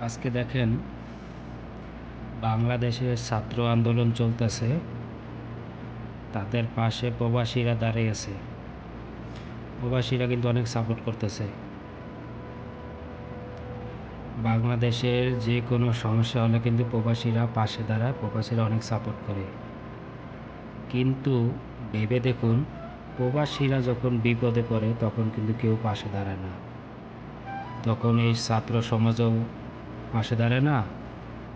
আজকে দেখেন বাংলাদেশের ছাত্র আন্দোলন চলতেছে। তাদের পাশে প্রবাসীরা দাঁড়িয়ে আছে। প্রবাসীরা কিন্তু অনেক সাপোর্ট করতেছে। বাংলাদেশের যে কোনো সমস্যা হলে কিন্তু প্রবাসীরা পাশে দাঁড়ায়, প্রবাসীরা অনেক সাপোর্ট করে। কিন্তু ভেবে দেখুন, প্রবাসীরা যখন বিপদে পড়ে, তখন কিন্তু কেউ পাশে দাঁড়ায় না। তখন এই ছাত্র সমাজও পাশে দাঁড়ায় না।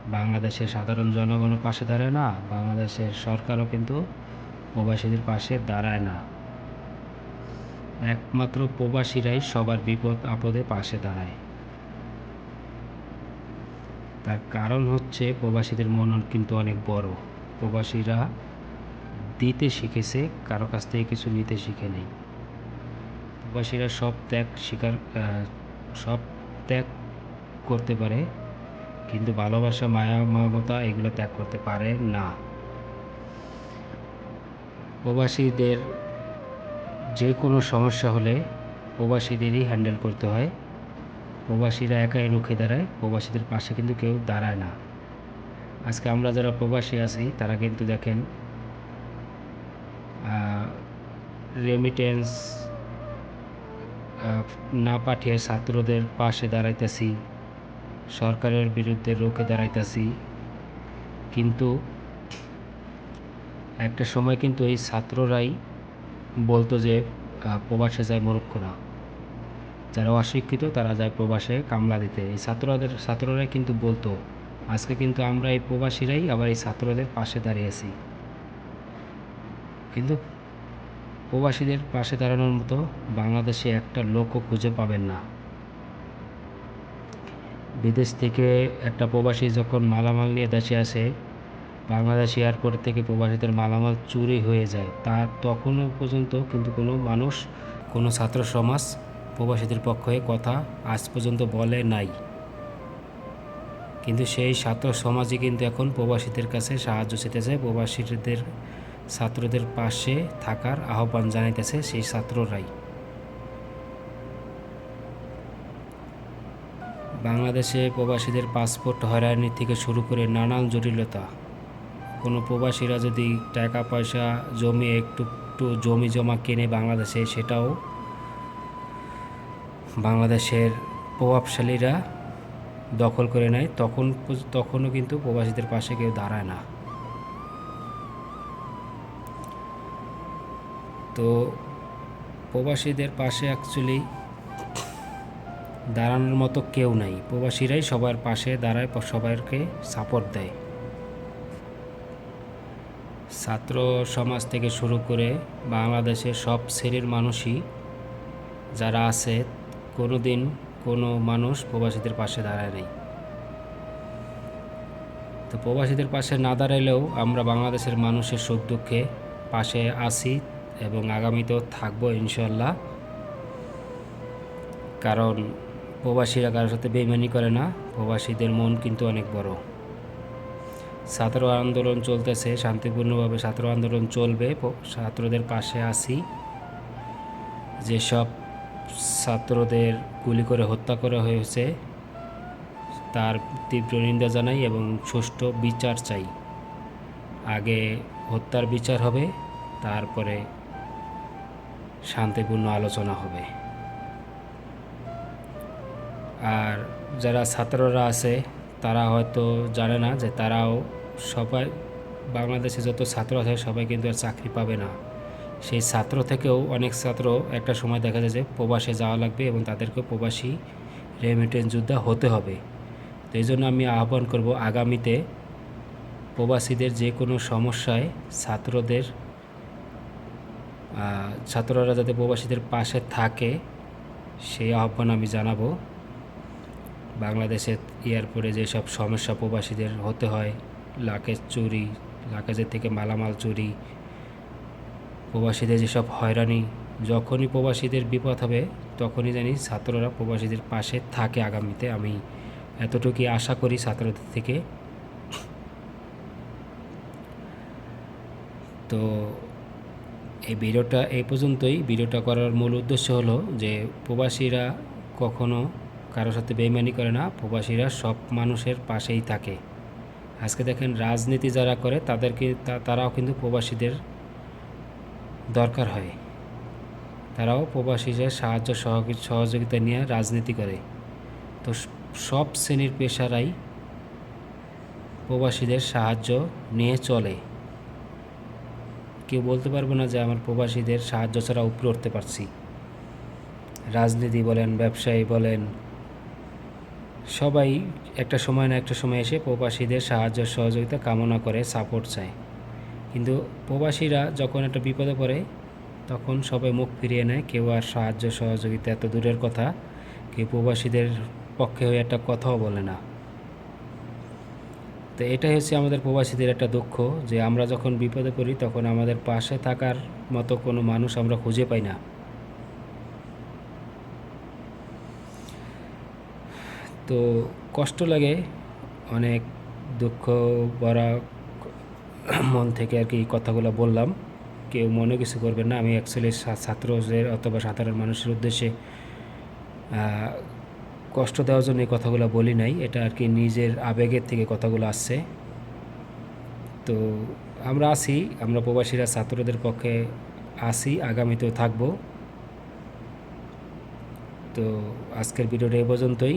বাংলাদেশের সাধারণ জনগণও পাশে দাঁড়ায় না। বাংলাদেশের সরকারও কিন্তু প্রবাসীদের পাশে দাঁড়ায় না। একমাত্র প্রবাসীরাই সবার বিপদ আপদে পাশে দাঁড়ায়। তার কারণ হচ্ছে প্রবাসীদের মন কিন্তু অনেক বড়। প্রবাসীরা দিতে শিখেছে, কারও কাছ থেকে কিছু নিতে শিখে নেই। প্রবাসীরা সব ত্যাগ স্বীকার সব ত্যাগ করতে পারে। কিন্তু ভালোবাসা, মায়া, মমতা এগুলো ত্যাগ করতে পারে না। প্রবাসীদের যে কোনো সমস্যা হলে প্রবাসীদেরই হ্যান্ডেল করতে হয়। প্রবাসীরা একাই রুখে দাঁড়ায়, প্রবাসীদের পাশে কিন্তু কেউ দাঁড়ায় না। আজকে আমরা যারা প্রবাসী আছি, তারা কিন্তু দেখেন রেমিটেন্স না পাঠিয়ে ছাত্রদের পাশে দাঁড়াইতেছি। সরকারের বিরুদ্ধে রুখে দাঁড়াইতেছি। কিন্তু একটা সময় কিন্তু এই ছাত্ররাই বলতো যে প্রবাসে যায় মূর্খরা। যারা অশিক্ষিত তারা যায় প্রবাসে কামলা দিতে। এই ছাত্রদের, ছাত্ররাই কিন্তু বলতো, আজকে কিন্তু আমরা এই প্রবাসীরাই আবার এই ছাত্রদের পাশে দাঁড়িয়েছি কিন্তু প্রবাসীদের পাশে দাঁড়ানোর মতো বাংলাদেশে একটা লোকও খুঁজে পাবেন না। বিদেশ থেকে একটা প্রবাসী যখন মালামাল নিয়ে দেশে আসে, বাংলাদেশ এয়ারপোর্ট থেকে প্রবাসীদের মালামাল চুরি হয়ে যায়। তার তখনও পর্যন্ত কিন্তু কোনো মানুষ, কোনো ছাত্র সমাজ প্রবাসীদের পক্ষে কথা আজ পর্যন্ত বলে নাই। কিন্তু সেই ছাত্র সমাজই কিন্তু এখন প্রবাসীদের কাছে সাহায্য চেতেছে প্রবাসীদের ছাত্রদের পাশে থাকার আহ্বান জানাইতেছে সেই ছাত্ররাই। বাংলাদেশে প্রবাসীদের পাসপোর্ট হয়রানি থেকে শুরু করে নানান জটিলতা। কোনো প্রবাসীরা যদি টাকা, পয়সা জমি একটু একটু জমি জমা কেনে বাংলাদেশে, সেটাও বাংলাদেশের প্রভাবশালীরা দখল করে নেয়, তখন তখনও কিন্তু প্রবাসীদের পাশে কেউ দাঁড়ায় না। তো প্রবাসীদের পাশে অ্যাকচুয়ালি দাঁড়ানোর মতো কেউ নাই। প্রবাসীরাই সবার পাশে দাঁড়ায়, সবাইকে সাপোর্ট দেয়। ছাত্র সমাজ থেকে শুরু করে বাংলাদেশের সব শ্রেণির মানুষই যারা আছে কোনো দিন কোনো মানুষ প্রবাসীদের পাশে দাঁড়ায় নাই। তো প্রবাসীদের পাশে না দাঁড়াইলেও আমরা বাংলাদেশের মানুষের সুখ দুঃখে পাশে আছি এবং আগামীতেও থাকব ইনশাল্লাহ কারণ প্রবাসীরা কারোর সাথে বেইমানি করে না, প্রবাসীদের মন কিন্তু অনেক বড়। ছাত্র আন্দোলন চলতেছে, শান্তিপূর্ণভাবে ছাত্র আন্দোলন চলবে ছাত্রদের পাশে আছি। যেসব ছাত্রদের গুলি করে হত্যা করা হয়েছে, তার তীব্র নিন্দা জানাই এবং সুষ্ঠু বিচার চাই। আগে হত্যার বিচার হবে, তারপরে শান্তিপূর্ণ আলোচনা হবে। আর যারা ছাত্ররা আছে, তারা হয়তো জানে না যে তারাও সবাই, বাংলাদেশে যত ছাত্র আছে, সবাই কিন্তু আর চাকরি পাবে না। সেই ছাত্র থেকেও অনেক ছাত্র একটা সময় দেখা যায় যে প্রবাসে যাওয়া লাগবে এবং তাদেরকে প্রবাসী রেমিটেন্স যোদ্ধা হতে হবে। তো এই জন্য আমি আহ্বান করব আগামীতে প্রবাসীদের যে কোনো সমস্যায় ছাত্রদের ছাত্ররা যাতে প্রবাসীদের পাশে থাকে, সেই আহ্বান আমি জানাব। বাংলাদেশের এয়ারপোর্টে যেসব সমস্যা প্রবাসীদের হতে হয়, লাকেজ চুরি, লাকেজের থেকে মালামাল চুরি, প্রবাসীদের যেসব হয়রানি, যখনই প্রবাসীদের বিপদ হবে, তখনই জানি ছাত্ররা প্রবাসীদের পাশে থাকে আগামীতে। আমি এতটুকুই আশা করি ছাত্রদের থেকে। তো এই ভিডিওটা এই পর্যন্তই। ভিডিওটা করার মূল উদ্দেশ্য হলো যে প্রবাসীরা কখনো কারোর সাথে বেইমানি করে না, প্রবাসীরা সব মানুষের পাশেই থাকে। আজকে দেখেন রাজনীতি যারা করে, তাদেরকে তারাও কিন্তু প্রবাসীদের দরকার হয়। তারাও প্রবাসীদের সাহায্য সহযোগি- সহযোগিতা নিয়ে রাজনীতি করে। তো সব শ্রেণির পেশারাই প্রবাসীদের সাহায্য নিয়ে চলে। কেউ বলতে পারব না যে আমার প্রবাসীদের সাহায্য ছাড়া উপরে উঠতে পারছি। রাজনীতি বলেন, ব্যবসায়ী বলেন সবাই একটা সময় না একটা সময় এসে প্রবাসীদের সাহায্য, সহযোগিতা, কামনা করে সাপোর্ট চায়। কিন্তু প্রবাসীরা যখন একটা বিপদে পড়ে, তখন সবাই মুখ ফিরিয়ে নেয়, কেউ আর সাহায্য, সহযোগিতা এত দূরের কথা, কেউ প্রবাসীদের পক্ষে হয়ে একটা কথাও বলে না। তো এটাই হচ্ছে আমাদের প্রবাসীদের একটা দুঃখ, যে আমরা যখন বিপদে পড়ি, তখন আমাদের পাশে থাকার মতো কোনো মানুষ আমরা খুঁজে পাই না। তো কষ্ট লাগে, অনেক দুঃখ ভরা মন থেকে আর কি কথাগুলো বললাম। কেউ মনে কিছু করবেন না, আমি অ্যাকচুয়ালি ছাত্রদের অথবা সাধারণ মানুষের উদ্দেশ্যে কষ্ট দেওয়ার জন্য এই কথাগুলো বলি নাই। এটা আর কি নিজের আবেগের থেকে কথাগুলো আসছে। তো আমরা আছি, আমরা প্রবাসীরা ছাত্রদের পক্ষে আসি আগামীতেও থাকব। তো আজকের ভিডিওটা এ পর্যন্তই।